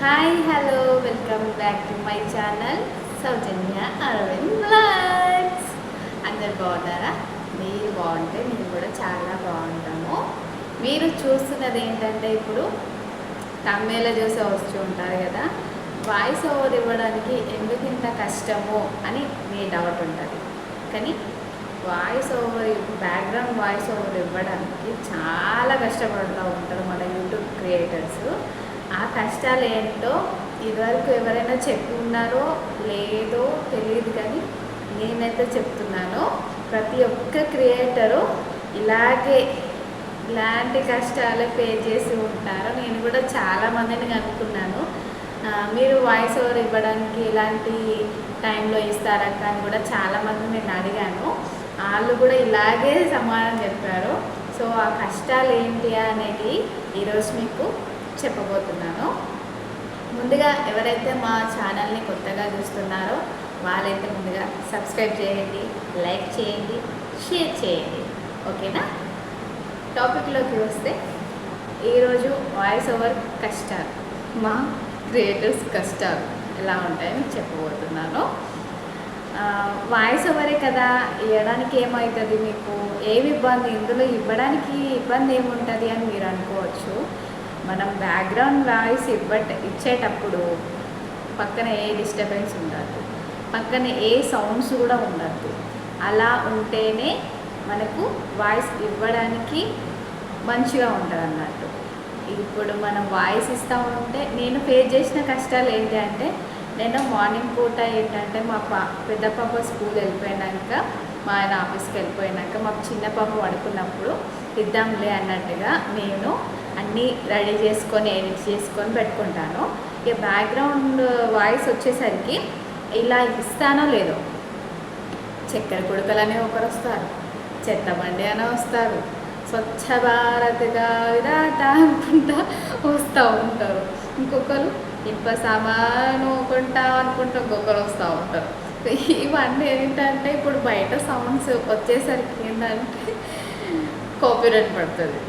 Hi hello welcome back to my channel Soujanya Aravind blogs అందరు బాగున్నారా? మీరు బాగుంటే మేము కూడా చాలా బాగుంటాము. మీరు చూస్తున్నది ఏంటంటే ఇప్పుడు తమ్మేలా చూసే వస్తూ ఉంటారు కదా వాయిస్ ఓవర్ ఇవ్వడానికి ఎందుకు ఇంత కష్టమో అని మీ డౌట్ ఉంటుంది. కానీ voice over background voice over ఇవ్వడానికి చాలా కష్టపడుతూ ఉంటారు మన యూట్యూబ్ క్రియేటర్స్ ఆ కష్టాలు ఏంటో ఇదివరకు ఎవరైనా చెప్పున్నారో లేదో తెలియదు కానీ నేనైతే చెప్తున్నాను. ప్రతి ఒక్క క్రియేటరు ఇలాగే ఇలాంటి కష్టాలు పే చేసి ఉంటారు నేను కూడా చాలా మందిని కనుక్కున్నాను. మీరు వాయిస్ ఓవర్ ఇవ్వడానికి ఇలాంటి టైంలో ఇస్తారక్క అని కూడా చాలామంది నేను అడిగాను. వాళ్ళు కూడా ఇలాగే సమాధానం చెప్పారు. సో ఆ కష్టాలు ఏంటి అనేది ఈరోజు మీకు చెప్పబోతున్నాను. ముందుగా ఎవరైతే మా ఛానల్ని కొత్తగా చూస్తున్నారో వాళ్ళైతే ముందుగా సబ్స్క్రైబ్ చేయండి లైక్ చేయండి షేర్ చేయండి. ఓకేనా? టాపిక్లోకి వస్తే ఈరోజు వాయిస్ ఓవర్ కష్టాలు మా క్రియేటర్స్ కష్టాలు ఎలా ఉంటాయని చెప్పబోతున్నాను. వాయిస్ ఓవరే కదా ఇవ్వడానికి ఏమవుతుంది మీకు? ఏమి ఇబ్బంది? ఇందులో ఇవ్వడానికి ఇబ్బంది ఏముంటుంది అని మీరు అనుకోవచ్చు. మనం బ్యాక్గ్రౌండ్ వాయిస్ ఇవ్వట ఇచ్చేటప్పుడు పక్కన ఏ డిస్టర్బెన్స్ ఉండదు పక్కన ఏ సౌండ్స్ కూడా ఉండద్దు. అలా ఉంటేనే మనకు వాయిస్ ఇవ్వడానికి మంచిగా ఉంటుంది అన్నట్టు ఇప్పుడు మనం వాయిస్ ఇస్తూ ఉంటే నేను ఫేస్ చేసిన కష్టాలు ఏంటి అంటే నేను మార్నింగ్ పూట ఏంటంటే మా పా పెద్ద పాప స్కూల్ వెళ్ళిపోయినాక మా ఆయన ఆఫీస్కి వెళ్ళిపోయినాక మాకు చిన్న పాప పడుకున్నప్పుడు ఇద్దాంలే అన్నట్టుగా నేను అన్నీ రెడీ చేసుకొని ఎడిట్ చేసుకొని పెట్టుకుంటాను. ఇక బ్యాక్గ్రౌండ్ వాయిస్ వచ్చేసరికి ఇలా ఇస్తానో లేదో. చక్కెర అనే ఒకరు వస్తారు చెత్త బండి అని వస్తారు. స్వచ్ఛ భారత్గా విరాట అనుకుంటా వస్తూ ఉంటారు. ఇంకొకరు ఇనుప సామాను కొంటా అనుకుంటా ఇంకొకరు వస్తూ ఉంటారు. ఇవన్నీ ఏంటంటే ఇప్పుడు బయట సౌండ్స్ వచ్చేసరికి ఏంటంటే కాపీరైట్ పడుతుంది.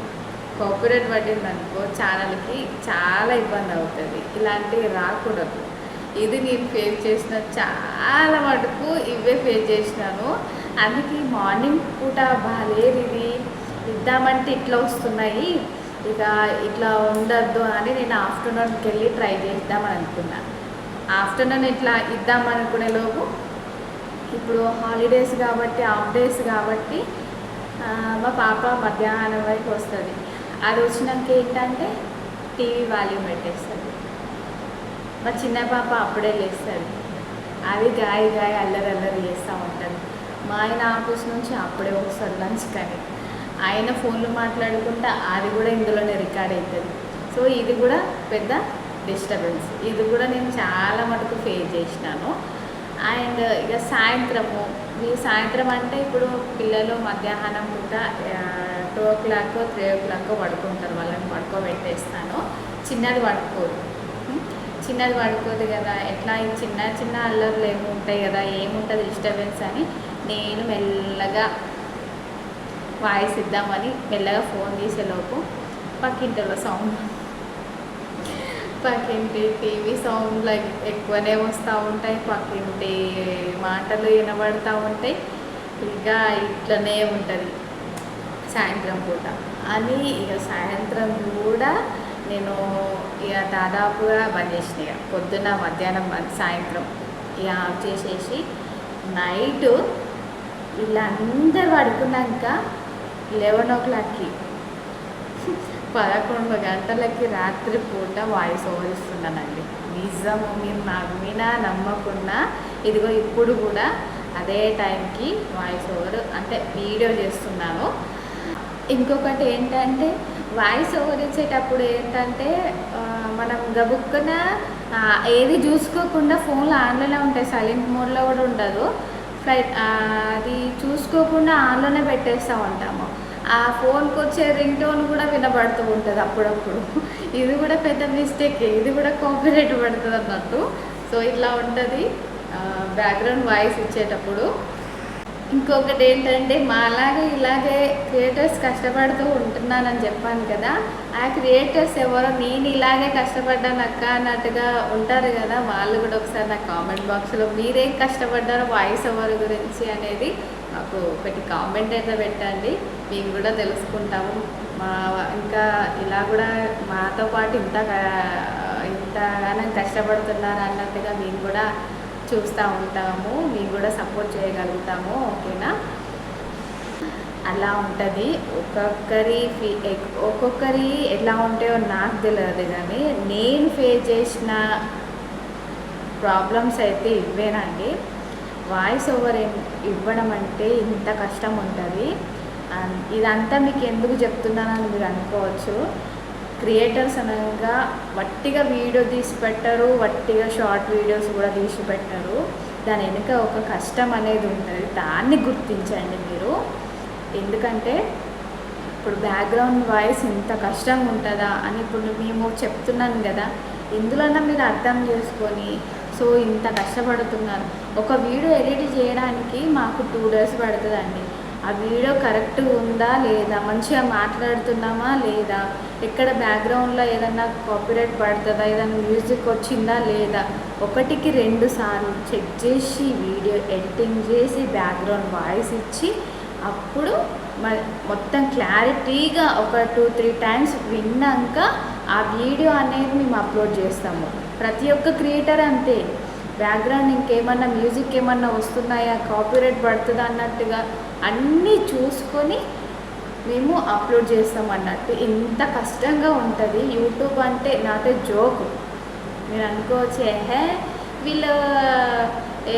కాపీరైట్ పడింది అనుకో ఛానల్కి చాలా ఇబ్బంది అవుతుంది. ఇలాంటివి రాకూడదు. ఇది నేను ఫేస్ చేసిన చాలా మటుకు ఇవే ఫేస్ చేసినాను. అందుకే మార్నింగ్ పూట బాగాలేదు ఇది ఇద్దామంటే ఇట్లా వస్తున్నాయి. ఇక ఇట్లా ఉండద్దు అని నేను ఆఫ్టర్నూన్కి వెళ్ళి ట్రై చేద్దామని అనుకున్నా. ఆఫ్టర్నూన్ ఇట్లా ఇద్దామనుకునే లోపు ఇప్పుడు హాలిడేస్ కాబట్టి హాఫ్ డేస్ కాబట్టి మా పాప మధ్యాహ్నం వైపు వస్తుంది. అది వచ్చినాక ఏంటంటే టీవీ వాల్యూమ్ పెట్టేస్తుంది మా చిన్న పాప అప్పుడే లేస్తుంది అది గాయ గాయ అల్లరి అల్లరి చేస్తూ ఉంటుంది. మా ఆయన ఆఫీస్ నుంచి అప్పుడే ఒకసారి లంచ్ కానీ ఆయన ఫోన్లు మాట్లాడుకుంటా అది కూడా ఇందులోనే రికార్డ్ అవుతుంది సో ఇది కూడా పెద్ద డిస్టర్బెన్స్. ఇది కూడా నేను చాలా మటుకు ఫేస్ చేసినాను. అండ్ ఇక సాయంత్రము ఈ సాయంత్రం అంటే ఇప్పుడు పిల్లలు మధ్యాహ్నం పూట two o'clock three o'clock పడుకుంటారు. వాళ్ళని పడుకోబెట్టేస్తాను. చిన్నది పడుకోదు. చిన్నది పడుకోదు కదా. ఎట్లా చిన్న చిన్న అల్లర్లు ఏమి ఉంటాయి కదా? ఏముంటుంది డిస్టర్బెన్స్ అని నేను మెల్లగా వాయిస్ ఇద్దామని మెల్లగా ఫోన్ తీసేలోపు పక్కింటిలో సౌండ్ పక్కింటి టీవీ సౌండ్లు ఎక్కువనే వస్తూ ఉంటాయి. పక్కింటి మాటలు వినబడుతూ ఉంటాయి. ఇంకా ఇట్లనే ఉంటుంది. సాయంత్రం పూట. అని ఇక సాయంత్రం కూడా నేను ఇక దాదాపుగా బంద్ చేసిన ఇక. పొద్దున్న మధ్యాహ్నం సాయంత్రం ఇక ఆఫ్ చేసేసి నైట్ వీళ్ళందరూ పడుకున్నాక లెవెన్ ఓ క్లాక్కి పదకొండు గంటలకి రాత్రి పూట వాయిస్ ఓవర్ ఇస్తున్నానండి. నిజము మీరు నమ్మినా నమ్మకున్నా ఇదిగో ఇప్పుడు కూడా అదే టైంకి వాయిస్ ఓవర్ అంటే వీడియో చేస్తున్నాను. ఇంకొకటి ఏంటంటే వాయిస్ ఓవర్ ఇచ్చేటప్పుడు ఏంటంటే మనం గబుక్కున ఏది చూసుకోకుండా ఫోన్లో ఆన్లోనే ఉంటాయి. సైలెంట్ మోడ్లో కూడా ఉండదు. ఫ్లైట్ అది చూసుకోకుండా ఆన్లోనే పెట్టేస్తూ ఉంటాము ఆ ఫోన్కి వచ్చే రింగ్ టోన్ కూడా వినబడుతూ ఉంటుంది అప్పుడప్పుడు. ఇది కూడా పెద్ద మిస్టేక్. ఇది కూడా కాపీరేట్ పడుతుంది అన్నట్టు సో ఇట్లా ఉంటుంది. బ్యాక్గ్రౌండ్ వాయిస్ ఇచ్చేటప్పుడు. ఇంకొకటి ఏంటంటే మాలాగే ఇలాగే క్రియేటర్స్ కష్టపడుతూ ఉంటున్నానని చెప్పాను కదా ఆ క్రియేటర్స్ ఎవరో నేను ఇలాగే కష్టపడ్డాను అక్క అన్నట్టుగా ఉంటారు కదా వాళ్ళు కూడా ఒకసారి నా కామెంట్ బాక్స్లో మీరేం కష్టపడ్డారో వాయిస్ ఓవర్ గురించి అనేది మాకు ఒకటి కామెంట్ అయితే పెట్టండి. మేము కూడా తెలుసుకుంటాము. మా ఇంకా ఇలా కూడా మాతో పాటు ఇంత ఇంతగానం కష్టపడుతున్నారు అన్నట్టుగా మేము కూడా చూస్తూ ఉంటాము మీకు కూడా సపోర్ట్ చేయగలుగుతాము ఓకేనా? అలా ఉంటుంది. ఒక్కొక్కరి ఫీ ఒక్కొక్కరి ఎలా ఉంటాయో నాకు తెలియదు కానీ నేను ఫేస్ చేసిన ప్రాబ్లమ్స్ అయితే ఇవేనండి వాయిస్ ఓవర్ ఇవ్వడం అంటే ఇంత కష్టం ఉంటుంది. ఇదంతా మీకు ఎందుకు చెప్తున్నానని మీరు అనుకోవచ్చు. క్రియేటర్స్ అనగా వట్టిగా వీడియో తీసి పెట్టరు వట్టిగా షార్ట్ వీడియోస్ కూడా తీసి పెట్టరు. దాని వెనుక ఒక కష్టం అనేది ఉంటుంది. దాన్ని గుర్తించండి మీరు. ఎందుకంటే ఇప్పుడు బ్యాక్గ్రౌండ్ వాయిస్ ఇంత కష్టంగా ఉంటుందా అని ఇప్పుడు మేము చెప్తున్నాను కదా. ఇందులోనే మీరు అర్థం చేసుకొని సో ఇంత కష్టపడుతున్నారు. ఒక వీడియో ఎడిట్ చేయడానికి మాకు టూ డేస్ పడుతుందండి. ఆ వీడియో కరెక్ట్ ఉందా లేదా? మంచిగా మాట్లాడుతున్నామా లేదా? ఎక్కడ బ్యాక్గ్రౌండ్లో ఏదన్నా కాపీరైట్ పడుతుందా? ఏదైనా మ్యూజిక్ వచ్చిందా లేదా? ఒకటికి రెండు సార్లు చెక్ చేసి వీడియో ఎడిటింగ్ చేసి బ్యాక్గ్రౌండ్ వాయిస్ ఇచ్చి అప్పుడు మొత్తం క్లారిటీగా ఒక టూ త్రీ టైమ్స్ విన్నాక ఆ వీడియో అనేది మేము అప్లోడ్ చేస్తాము. ప్రతి ఒక్క క్రియేటర్ అంతే. బ్యాక్గ్రౌండ్ ఇంకేమన్నా మ్యూజిక్ ఏమన్నా వస్తున్నాయా? కాపీరైట్ పడుతుందా అన్నట్టుగా అన్నీ చూసుకొని మేము అప్లోడ్ చేస్తాం అన్నట్టు. ఇంత కష్టంగా ఉంటుంది. యూట్యూబ్ అంటే నాతో జోక్. మీరు అనుకోవచ్చు ఏహే వీళ్ళు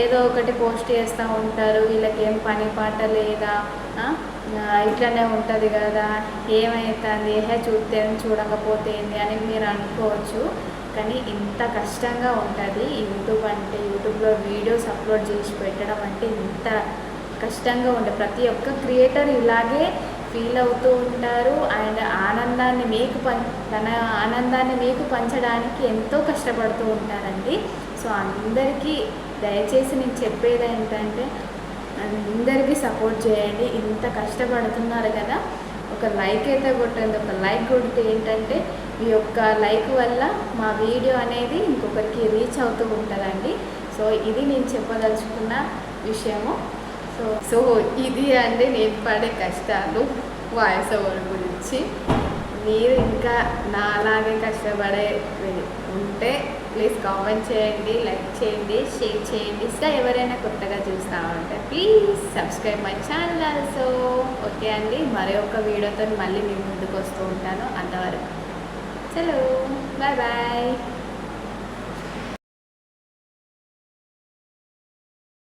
ఏదో ఒకటి పోస్ట్ చేస్తూ ఉంటారు. వీళ్ళకి ఏం పని పాట లేదా? ఇట్లానే ఉంటుంది కదా. ఏమవుతుంది ఏహే చూస్తే చూడకపోతే ఏంది అని మీరు అనుకోవచ్చు. కానీ ఇంత కష్టంగా ఉంటుంది యూట్యూబ్ అంటే యూట్యూబ్లో వీడియోస్ అప్లోడ్ చేసి పెట్టడం అంటే ఇంత కష్టంగా ఉంటుంది. ప్రతి ఒక్క క్రియేటర్ ఇలాగే ఫీల్ అవుతూ ఉంటారు. అండ్ ఆనందాన్ని మీకు పం తన ఆనందాన్ని మీకు పంచడానికి ఎంతో కష్టపడుతూ ఉంటారండి. సో అందరికీ దయచేసి నేను చెప్పేది ఏంటంటే అందరికీ సపోర్ట్ చేయండి. ఇంత కష్టపడుతున్నారు కదా. ఒక లైక్ అయితే కొట్టండి. ఒక లైక్ కొడితే ఏంటంటే ఈ యొక్క లైక్ వల్ల మా వీడియో అనేది ఇంకొకరికి రీచ్ అవుతూ ఉంటుందండి. సో ఇది నేను చెప్పదలుచుకున్న విషయము. సో సో ఇది అండి నేను పడే కష్టాలు వాయిస్ ఓవర్ గురించి. మీరు ఇంకా నాలాగే కష్టపడే ఉంటే ప్లీజ్ కామెంట్ చేయండి లైక్ చేయండి షేర్ చేయండి. ఇంకా ఎవరైనా కొత్తగా చూస్తామంటే please subscribe my channel also. Okay అండి మరి ఒక వీడియోతో మళ్ళీ మీ ముందుకు వస్తూ ఉంటాను. అంతవరకు. Hello, bye bye.